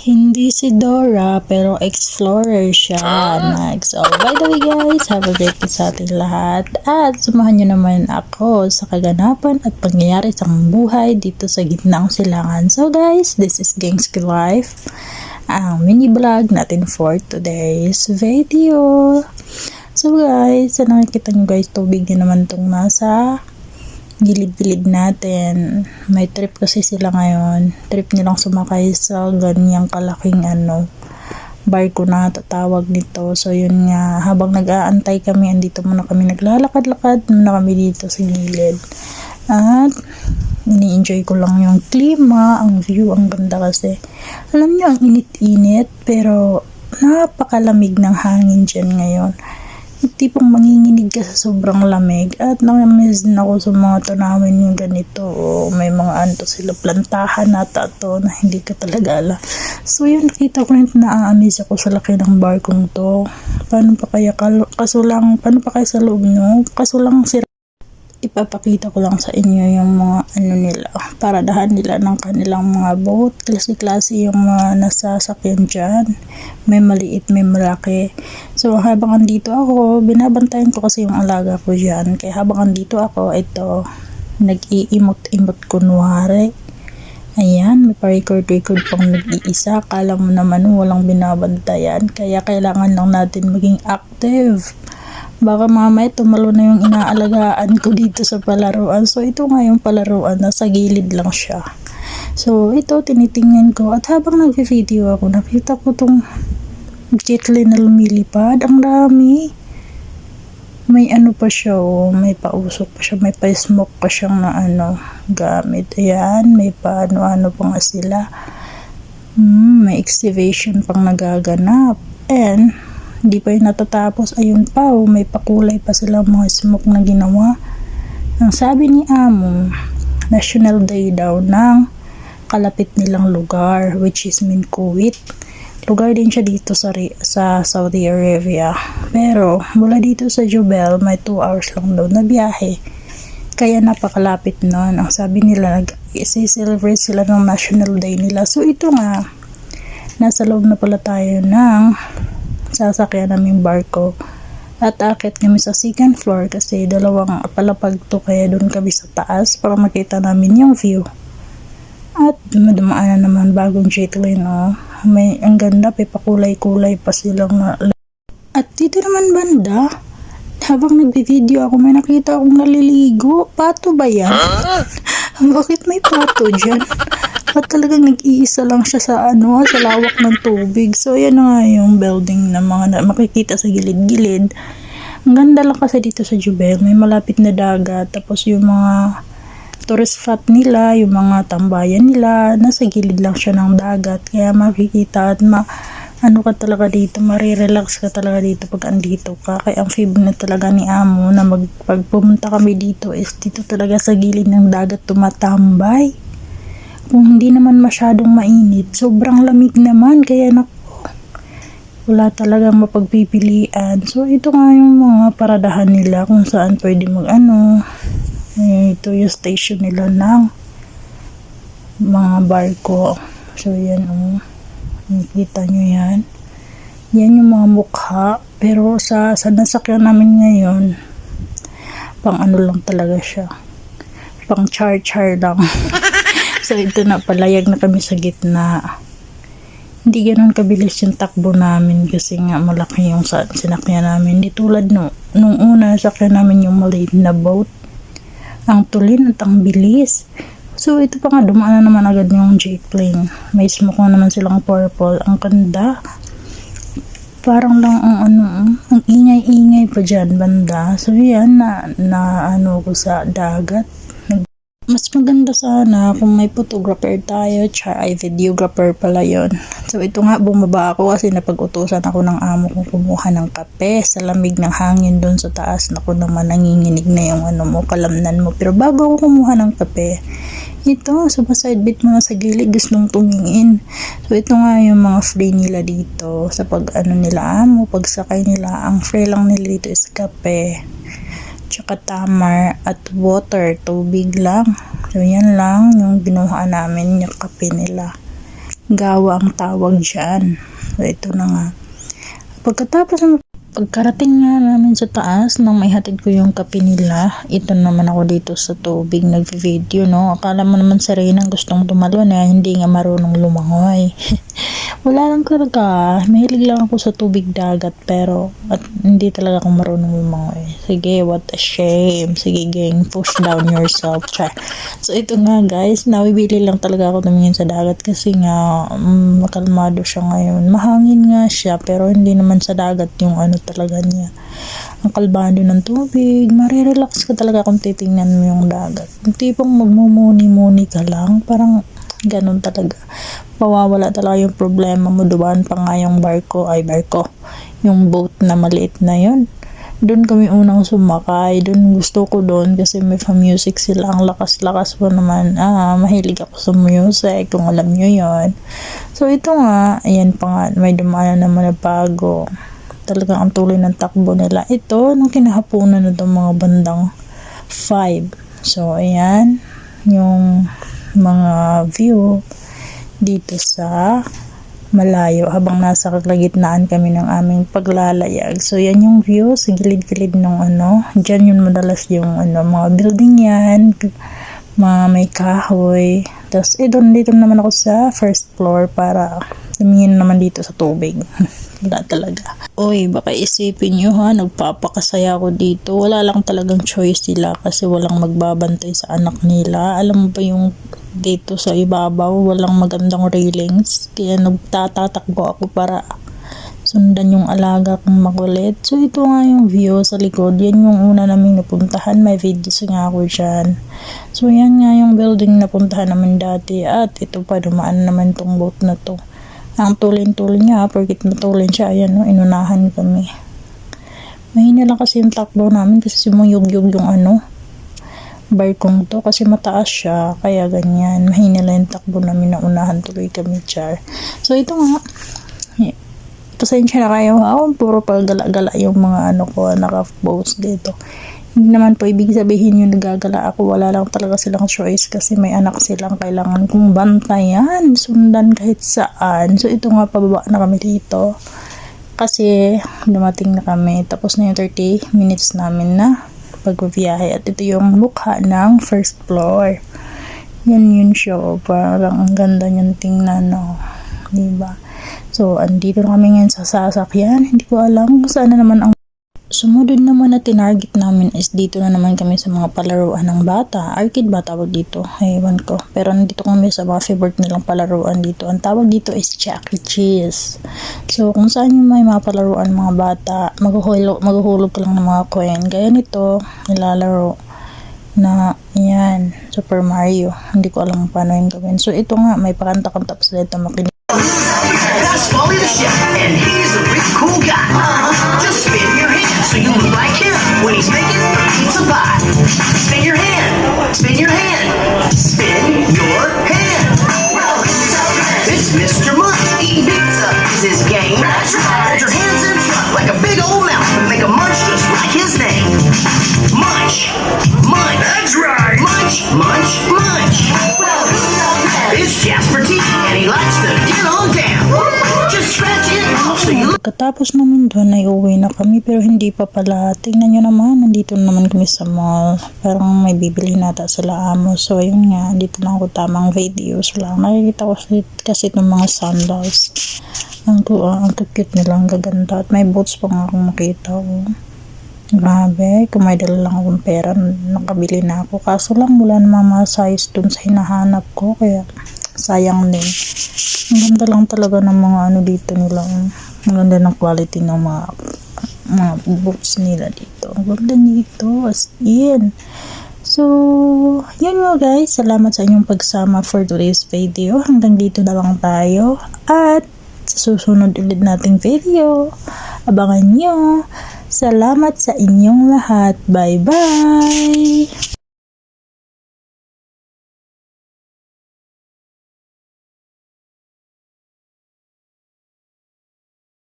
Hindi si Dora, pero explorer siya. Next. So, by the way guys, have a great day sa ating lahat. At sumahan nyo naman ako sa kaganapan at pangyayari sa buhay dito sa gitna ng silangan. So guys, this is Gangster Life. Ang mini vlog natin for today's video. So guys, sa nakikita nyo guys, tubig na naman tong nasa gilid-gilid natin. May trip kasi sila ngayon. Trip nilang sumakay sa ganyang kalaking ano, barko na tatawag nito. So yun nga, habang nag-aantay kami, andito muna kami naglalakad-lakad muna kami dito sa gilid. At ini-enjoy ko lang yung klima, ang view, ang ganda kasi. Alam niyo, ang init-init, pero napakalamig ng hangin dyan ngayon tipong manginginig ka sa sobrang lamig at nakamiss din ako sa mga tanawin yung ganito. O may mga anto sila plantahan na tato na hindi ka talaga ala so yun nakita ko rin na-amaze ako sa laki ng barkong to. Paano pa kaya kaso lang paano pa kaya sa loob nyo? Kaso lang sira ipapakita ko lang sa inyo yung mga ano nila, paradahan nila ng kanilang mga boat. Klase-klase yung mga nasasakyan dyan. May maliit, may malaki. So, habang andito ako, binabantayan ko kasi yung alaga ko dyan. Kaya habang andito ako, ito, nag-iimot-imot kunwari. Ayan, may pa-record-record pang nag-iisa. Kala mo naman walang binabantayan. Kaya kailangan lang natin maging active baka mamaya tumalo na yung inaalagaan ko dito sa palaruan. So, ito nga yung palaruan, nasa gilid lang siya. So, ito tinitingnan ko at habang nag-video ako, nakita ko tong jetlin na lumilipad. Ang dami. May ano pa siya, oh, may pausok pa siya, may pa-smoke pa siyang na ano, gamit. Ayan, may pa ano-ano pa nga sila. Hmm, may excavation pang nagaganap. And, hindi pa yun natatapos. Ayun pa, oh, may pakulay pa sila mga smoke na ginawa. Ang sabi ni Amo, National Day daw ng kalapit nilang lugar, which is Minkuwit. Lugar din siya dito sa, sa Saudi Arabia. Pero, mula dito sa Jubel, may 2 hours lang daw na biyahe. Kaya napakalapit nun. Ang sabi nila, nag-celebrate sila ng National Day nila. So, ito nga, nasa loob na pala tayo ng sasakyan namin barko. At akit kami sa second floor kasi dalawang palapag to kaya doon kami sa taas para makita namin yung view. At dumadaanan naman bagong jetlane oh. May ang ganda, may pakulay-kulay pa silang na At dito naman banda, habang nagbi-video ako may nakita akong naliligo. Pato ba yan? Bakit may pato dyan? At talagang nag-iisa lang siya sa ano, sa lawak ng tubig. So, yan na nga yung building na mga na, makikita sa gilid-gilid. Ang ganda lang kasi dito sa Jubel. May malapit na dagat. Tapos yung mga tourist spot nila, yung mga tambayan nila, nasa gilid lang siya ng dagat. Kaya makikita at ma ano ka talaga dito, marirelax ka talaga dito pag andito ka. Kaya ang favorite na talaga ni Amo na mag, pag pumunta kami dito is dito talaga sa gilid ng dagat tumatambay. Kung hindi naman masyadong mainit, sobrang lamig naman. Kaya nako, wala talagang mapagpipilian. So, ito nga yung mga paradahan nila kung saan pwede mag ano. Ito yung station nila ng mga barko. So, yan o. Oh. Nakita nyo yan. Yan yung mga mukha. Pero sa, sa nasakyan namin ngayon, pang ano lang talaga siya. Pang char-char lang. So, ito na, palayag na kami sa gitna. Hindi ganun kabilis yung takbo namin kasi nga malaki yung sinakyan namin. Hindi tulad no, nung una, sakyan namin yung maliit na boat. Ang tulin at ang bilis. So, ito pa nga, dumaan na naman agad yung jet plane. May smoke na naman silang purple. Ang ganda. Parang lang ang ano, ang ingay-ingay pa dyan, banda. So, yan, na, na ano ko sa dagat mas maganda sana kung may photographer tayo, char ay videographer pala yon. So ito nga bumaba ako kasi napag-utusan ako ng amo kong kumuha ng kape sa lamig ng hangin doon sa taas. Naku naman nanginginig na yung ano mo, kalamnan mo. Pero bago ako kumuha ng kape, ito, sumaside bit mo sa gilid, gustong tumingin. So ito nga yung mga free nila dito sa pag ano nila amo, pagsakay nila. Ang free lang nila dito is kape tsaka tamar at water, tubig lang. So, yan lang yung binuha namin yung kape nila. gawa ang tawag dyan. So, ito na nga. Pagkatapos ng pagkarating nga namin sa taas nang may hatid ko yung kape nila, ito naman ako dito sa tubig nag-video, no? Akala mo naman sa Reyna gustong tumalon eh, hindi nga marunong lumangoy. Wala lang talaga. Mahilig lang ako sa tubig dagat pero at hindi talaga ako marunong lumangoy. Sige, what a shame. Sige, gang, push down yourself. Try. So, ito nga guys, nawibili lang talaga ako tumingin sa dagat kasi nga mm, makalmado siya ngayon. Mahangin nga siya pero hindi naman sa dagat yung ano talaga niya. Ang kalbado ng tubig, marirelax ka talaga kung titingnan mo yung dagat. Yung tipong magmumuni-muni ka lang, parang ganun talaga. Mawawala talaga yung problema mo. Dumaan pa nga yung barko, ay barko, yung boat na maliit na yun. Doon kami unang sumakay. Doon gusto ko doon kasi may pa-music sila. Ang lakas-lakas po naman. Ah, mahilig ako sa music kung alam nyo yon So ito nga, ayan pa nga, may dumaan naman na bago. Talagang ang tuloy ng takbo nila. Ito, nung kinahaponan na itong mga bandang 5. So, ayan, yung mga view dito sa malayo habang nasa kalagitnaan kami ng aming paglalayag. So, yan yung view sa gilid-gilid ng ano. Diyan yun madalas yung ano, mga building yan, mga may kahoy. Tapos, eh, doon dito naman ako sa first floor para tumingin naman dito sa tubig. Wala talaga. Oy, baka isipin nyo ha, nagpapakasaya ako dito. Wala lang talagang choice sila kasi walang magbabantay sa anak nila. Alam mo ba yung dito sa ibabaw, walang magandang railings. Kaya nagtatatakbo ako para sundan yung alaga kong makulit. So, ito nga yung view sa likod. Yan yung una naming napuntahan. May videos nga ako dyan. So, yan nga yung building na puntahan namin dati. At ito pa, dumaan naman tong boat na to. Ang tulin-tulin niya, porkit matulin siya, ayan, no, inunahan kami. Mahina lang kasi yung takbo namin kasi sumuyog-yog yung ano, barkong to kasi mataas siya, kaya ganyan. Mahina lang yung takbo namin na unahan tuloy kami, char. So, ito nga, y- pasensya na kayo ha, puro pagala-gala yung mga ano ko, naka-post dito. Hindi naman po ibig sabihin yung nagagala ako. Wala lang talaga silang choice kasi may anak silang kailangan kong bantayan, sundan kahit saan. So, ito nga, pababa na kami dito. Kasi, dumating na kami. Tapos na yung 30 minutes namin na pagbabiyahe. At ito yung mukha ng first floor. Yan yun siya. Parang ang ganda niyan tingnan. No? Diba? So, andito na kami ngayon sa sasakyan. Hindi ko alam kung saan na naman ang Sumunod naman na tinarget namin is dito na naman kami sa mga palaruan ng bata. Arcade ba tawag dito? Ewan ko. Pero nandito kami sa mga favorite nilang palaruan dito. Ang tawag dito is Chuck E. Cheese. So, kung saan yung may mga palaruan mga bata, maghuhulog, maghuhulog ka lang ng mga coin. Gaya nito, nilalaro na yan, Super Mario. Hindi ko alam paano yung gawin. So, ito nga, may pakanta-kanta pa sila ito makinig. Pagkatapos naman doon ay uwi na kami pero hindi pa pala. Tingnan nyo naman, nandito naman kami sa mall. Parang may bibili nata sila amo. So ayun nga, dito lang ako tamang videos lang. Nakikita ko kasi, itong mga sandals. Ang, ku- ah, ang cute nila, ang gaganda. At may boots pa nga akong makita. Oh. Grabe, kung may dala lang akong pera, nakabili na ako. Kaso lang, wala namang mga size dun sa hinahanap ko. Kaya, sayang din. Ang ganda lang talaga ng mga ano dito nila. Ang ganda ng quality ng mga mga boots nila dito. Ang nito. As in. So, yun nga guys. Salamat sa inyong pagsama for today's video. Hanggang dito na lang tayo. At sa susunod ulit nating video. Abangan nyo. Salamat sa inyong lahat. Bye-bye!